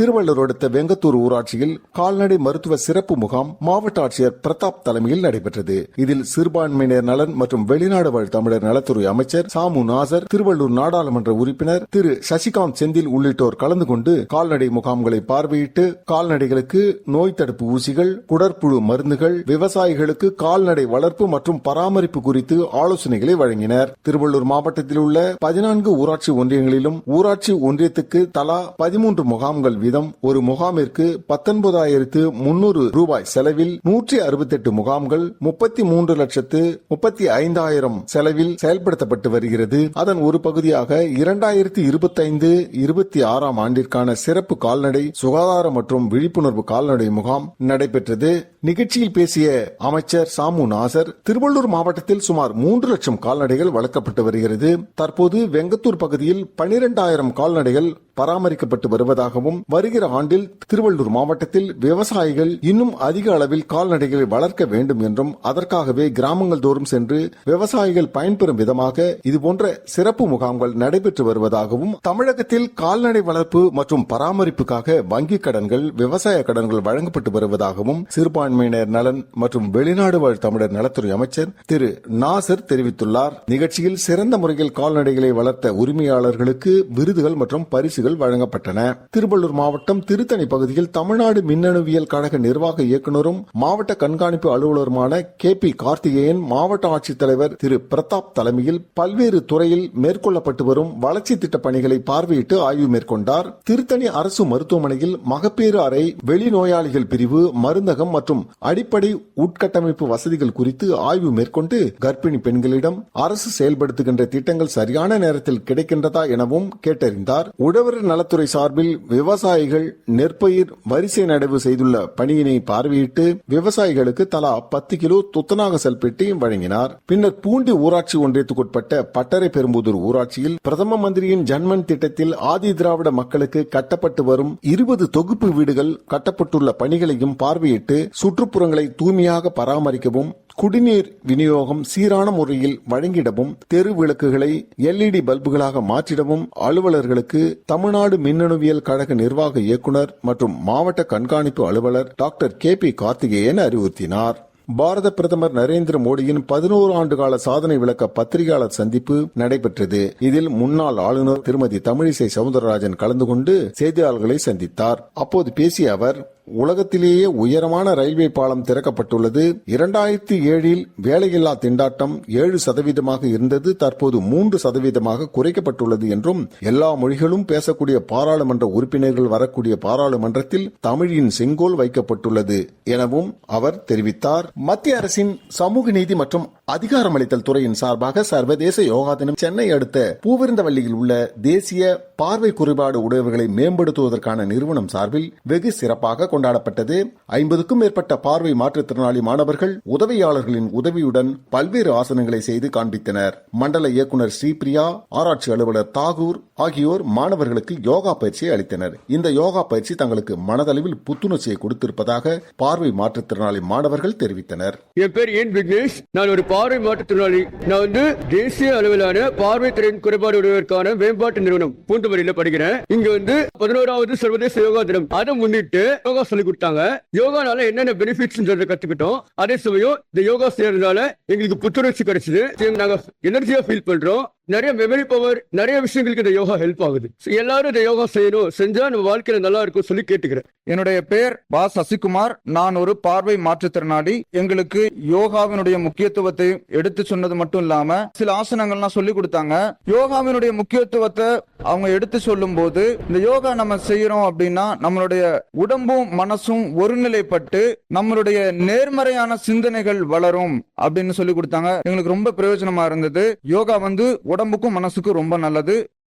திருவள்ளூர் அடுத்த வெங்கத்தூர் ஊராட்சியில் கால்நடை மருத்துவ சிறப்பு முகாம் மாவட்ட ஆட்சியர் பிரதாப் தலைமையில் நடைபெற்றது. இதில் சிறுபான்மையினர் நலன் மற்றும் வெளிநாடு வாழ் தமிழர் நலத்துறை அமைச்சர் சாமு நாசர் திருவள்ளூர் நாடாளுமன்ற உறுப்பினர் திரு சசிகாந்த் செந்தில் உள்ளிட்டோர் கலந்து கொண்டு கால்நடை முகாம்களை பார்வையிட்டு கால்நடைகளுக்கு நோய் தடுப்பு ஊசிகள் குடற்புழு மருந்துகள் விவசாயிகளுக்கு கால்நடை வளர்ப்பு மற்றும் பராமரிப்பு குறித்து ஆலோசனைகளை வழங்கினர். திருவள்ளூர் மாவட்டத்தில் உள்ள பதினான்கு ஊராட்சி ஒன்றியங்களிலும் ஊராட்சி ஒன்றியத்துக்கு தலா பதிமூன்று முகாம்கள் வீதம் ஒரு முகாமிற்கு பத்தொன்பதாயிரத்து முன்னூறு ரூபாய் செலவில் நூற்றி அறுபத்தெட்டு முகாம்கள் முப்பத்தி மூன்று லட்சத்து முப்பத்தி ஐந்தாயிரம் செலவில் செயல்படுத்தப்பட்டு வருகிறது. அதன் ஒரு பகுதியாக இரண்டாயிரத்தி இருபத்தைந்து இருபத்தி ஆறாம் ஆண்டிற்கான சிறப்பு கால்நடை சுகாதார மற்றும் விழிப்புணர்வு கால்நடை முகாம் நடைபெற்றது. நிகழ்ச்சியில் பேசிய அமைச்சர் சாமு நாசர் திருவள்ளூர் மாவட்டத்தில் சுமார் மூன்று லட்சம் கால்நடைகள் வளர்க்கப்பட்டு வருகிறது. தற்போது வெங்கத்தூர் பகுதியில் பனிரெண்டாயிரம் கால்நடைகள் பராமரிக்கப்பட்டு வருவதாகவும் வருகிற ஆண்டில் திருவள்ளூர் மாவட்டத்தில் விவசாயிகள் இன்னும் அதிக அளவில் கால்நடைகளை வளர்க்க வேண்டும் என்றும் அதற்காகவே கிராமங்கள் தோறும் சென்று விவசாயிகள் பயன்பெறும் விதமாக இதுபோன்ற சிறப்பு முகாம்கள் நடைபெற்று வருவதாகவும் தமிழகத்தில் கால்நடை வளர்ப்பு மற்றும் பராமரிப்புக்காக வங்கிக் கடன்கள் விவசாய கடன்கள் வழங்கப்பட்டு வருவதாகவும் சிறுபான்மை சிறுபான்மையினர் நலன் மற்றும் வெளிநாடு வாழ் தமிழர் நலத்துறை அமைச்சர் திரு நாசர் தெரிவித்துள்ளார். நிகழ்ச்சியில் சிறந்த முறையில் கால்நடைகளை வளர்த்த உரிமையாளர்களுக்கு விருதுகள் மற்றும் பரிசுகள் வழங்கப்பட்டன. திருவள்ளூர் மாவட்டம் திருத்தணி பகுதியில் தமிழ்நாடு மின்னணுவியல் கழக நிர்வாக இயக்குநரும் மாவட்ட கண்காணிப்பு அலுவலருமான கே பி கார்த்திகேயன் மாவட்ட ஆட்சித்தலைவர் திரு பிரதாப் தலைமையில் பல்வேறு துறையில் மேற்கொள்ளப்பட்டு வரும் வளர்ச்சி திட்ட பணிகளை பார்வையிட்டு ஆய்வு மேற்கொண்டார். திருத்தணி அரசு மருத்துவமனையில் மகப்பேறு அறை வெளிநோயாளிகள் பிரிவு மருந்தகம் மற்றும் அடிப்படை உட்கட்டமைப்பு வசதிகள் குறித்து ஆய்வு மேற்கொண்டு கர்ப்பிணி பெண்களிடம் அரசு செயல்படுத்துகின்ற திட்டங்கள் சரியான நேரத்தில் கிடைக்கின்றதா எனவும் கேட்டறிந்தார். உழவர் நலத்துறை சார்பில் விவசாயிகள் நெற்பயிர் வரிசை நடவு செய்துள்ள பணியினை பார்வையிட்டு விவசாயிகளுக்கு தலா பத்து கிலோ துத்தநாக செல்பெட்டி வழங்கினார். பின்னர் பூண்டி ஊராட்சி ஒன்றியத்துக்குட்பட்ட பட்டறை பெரும்புதூர் ஊராட்சியில் பிரதம மந்திரியின் ஜன்மன் திட்டத்தில் ஆதி திராவிட மக்களுக்கு கட்டப்பட்டு வரும் இருபது தொகுப்பு வீடுகள் கட்டப்பட்டுள்ள பணிகளையும் பார்வையிட்டு சுற்றுப்புறங்களை தூய்மையாக பராமரிக்கவும் குடிநீர் விநியோகம் சீரான முறையில் வழங்கிடவும் தெரு விளக்குகளை எல்இடி பல்புகளாக மாற்றிடவும் அலுவலர்களுக்கு தமிழ்நாடு மின்னணுவியல் கழக நிர்வாக இயக்குநர் மற்றும் மாவட்ட கண்காணிப்பு அலுவலர் டாக்டர் கே பி கார்த்திகேயன் அறிவுறுத்தினார். பாரத பிரதமர் நரேந்திர மோடியின் பதினோரு ஆண்டு கால சாதனை விளக்க பத்திரிகையாளர் சந்திப்பு நடைபெற்றது. இதில் முன்னாள் ஆளுநர் திருமதி தமிழிசை சவுந்தரராஜன் கலந்து கொண்டு செய்தியாளர்களை சந்தித்தார். அப்போது பேசிய அவர் உலகத்திலேயே உயரமான ரயில்வே பாலம் திறக்கப்பட்டுள்ளது. இரண்டாயிரத்தி ஏழில் வேலையில்லா திண்டாட்டம் ஏழு சதவீதமாக இருந்தது. தற்போது மூன்று சதவீதமாக குறைக்கப்பட்டுள்ளது என்றும் எல்லா மொழிகளும் பேசக்கூடிய பாராளுமன்ற உறுப்பினர்கள் வரக்கூடிய பாராளுமன்றத்தில் தமிழின் செங்கோல் வைக்கப்பட்டுள்ளது எனவும் அவர் தெரிவித்தார். மத்திய அரசின் சமூக நீதி மற்றும் அதிகாரமளித்தல் துறையின் சார்பாக சர்வதேச யோகா தினம் சென்னை அடுத்த பூவிருந்தவள்ளியில் உள்ள தேசிய பார்வை குறைபாடு உடையவர்களை மேம்படுத்துவதற்கான நிறுவனம் சார்பில் வெகு சிறப்பாக கொண்டாடப்பட்டது. ஐம்பதுக்கும் மேற்பட்ட பார்வை மாற்றுத்திறனாளி மாணவர்கள் உதவியாளர்களின் உதவியுடன் பல்வேறு ஆசனங்களை செய்து காண்பித்தனர். மண்டல இயக்குநர் ஸ்ரீபிரியா ஆராய்ச்சி அலுவலர் தாகூர் ஆகியோர் மாணவர்களுக்கு யோகா பயிற்சியை அளித்தனர். இந்த யோகா பயிற்சி தங்களுக்கு மனதளவில் புத்துணர்ச்சியை கொடுத்திருப்பதாக பார்வை மாற்றுத்திறனாளி மாணவர்கள் தெரிவித்தனர். என் பேர் ஏன் விக்னேஷ்? நான் ஒரு பார்வை மாற்றுத்திறனாளி நான் வந்து தேசிய அளவிலான பார்வை திறன் குறைபாடு உடையவருக்கான மேம்பாட்டு நிறுவனம் பூண்டுமரியில படிக்கிறேன். இங்க வந்து பதினோராவது சர்வதேச யோகா தினம். அதை முன்னிட்டு யோகா சொல்லி கொடுத்தாங்க. யோகானால என்னென்ன பெனிஃபிட்ஸ் கத்துக்கிட்டோம். அதே சமயம் இந்த யோகா செய்யறதுனால எங்களுக்கு புத்துணர்ச்சி கிடைச்சது. நாங்க எனர்ஜியா ஃபீல் பண்றோம். நிறைய மெமரி பவர் நிறைய விஷயங்களுக்கு இந்த யோகா ஹெல்ப் ஆகுது. எல்லாரும் இந்த யோகா செய்யணும் செஞ்சா நம்ம வாழ்க்கையில நல்லா இருக்கும் சொல்லி கேட்டுக்கிறேன். என்னுடைய பெயர் பா சசிகுமார். நான் ஒரு பார்வை மாற்றுத்திறனாளி. எங்களுக்கு யோகாவினுடைய முக்கியத்துவத்தை எடுத்து சொன்னது மட்டும் இல்லாம சில ஆசனங்கள்லாம் சொல்லி கொடுத்தாங்க. யோகாவினுடைய முக்கியத்துவத்தை அவங்க எடுத்து சொல்லும் போது இந்த யோகா நம்ம செய்யறோம் அப்படின்னா நம்மளுடைய உடம்பும் மனசும் ஒருநிலைப்பட்டு நம்மளுடைய நேர்மறையான சிந்தனைகள் வளரும் அப்படின்னு சொல்லி கொடுத்தாங்க. எங்களுக்கு ரொம்ப பிரயோஜனமா இருந்தது. யோகா வந்து உடம்புக்கும் மனசுக்கும் ரொம்ப நல்லது.